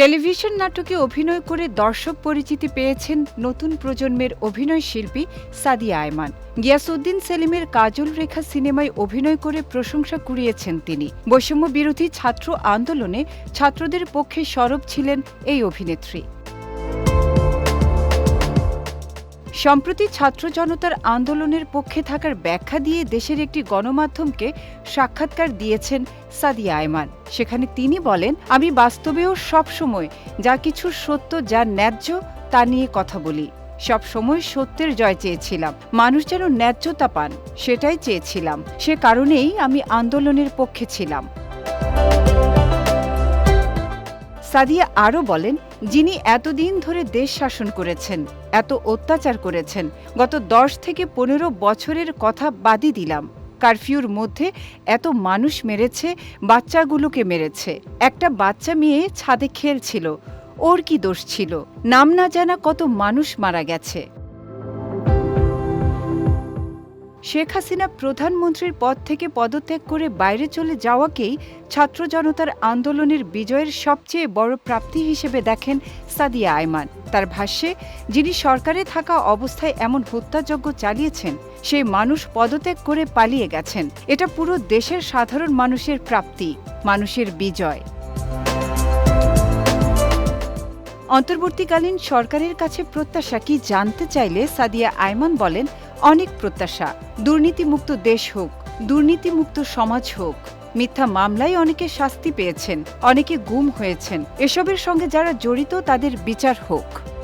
Television নাটকে অভিনয় করে দর্শক পরিচিতি পেয়েছেন নতুন প্রজন্মের অভিনয় শিল্পী সাদিয়া আয়মান। গিয়াসউদ্দিন সেলিমের কাজল রেখা সিনেমায় অভিনয় করে প্রশংসা কুড়িয়েছেন তিনি। বৈষম্য বিরোধী ছাত্র আন্দোলনে ছাত্রদের পক্ষে সরব ছিলেন এই অভিনেত্রী। সম্প্রতি ছাত্র জনতার আন্দোলনের পক্ষে থাকার ব্যাখ্যা দিয়ে দেশের একটি গণমাধ্যমকে সাক্ষাৎকার দিয়েছেন সাদিয়া আয়মান। সেখানে তিনি বলেন, আমি বাস্তবেও সবসময় যা কিছু সত্য, যা ন্যায্য, তা নিয়ে কথা বলি। সব সময় সত্যের জয় চেয়েছিলাম। মানুষ যেন ন্যায্যতা পান, সেটাই চেয়েছিলাম। সে কারণেই আমি আন্দোলনের পক্ষে ছিলাম। সাদিয়া আরও বলেন, যিনি এতদিন ধরে দেশ শাসন করেছেন, এত অত্যাচার করেছেন, গত দশ থেকে পনেরো বছরের কথা বাদই দিলাম। কারফিউর মধ্যে এত মানুষ মেরেছে, বাচ্চাগুলোকে মেরেছে। একটা বাচ্চা মেয়ে ছাদে খেলছিল, ওর কি দোষ ছিল? নাম না জানা কত মানুষ মারা গেছে। শেখ হাসিনা প্রধানমন্ত্রীর পদ থেকে পদত্যাগ করে বাইরে চলে যাওয়াকেই ছাত্র জনতার আন্দোলনের বিজয়ের সবচেয়ে বড় প্রাপ্তি হিসেবে দেখেন সাদিয়া আয়মান। তার ভাষ্যে, যিনি সরকারে থাকা অবস্থায় এমন হত্যাযজ্ঞ চালিয়েছেন, সেই মানুষ পদত্যাগ করে পালিয়ে গেছেন। এটা পুরো দেশের সাধারণ মানুষের প্রাপ্তি, মানুষের বিজয়। অন্তর্বর্তীকালীন সরকারের কাছে প্রত্যাশা কি জানতে চাইলে সাদিয়া আয়মান বলেন অনেক প্রত্যাশা। দুর্নীতিমুক্ত দেশ হোক, দুর্নীতিমুক্ত সমাজ হোক, মিথ্যা মামলায় অনেকে শাস্তি পেয়েছেন, অনেকে গুম হয়েছেন। এসবের সঙ্গে যারা জড়িত তাদের বিচার হোক।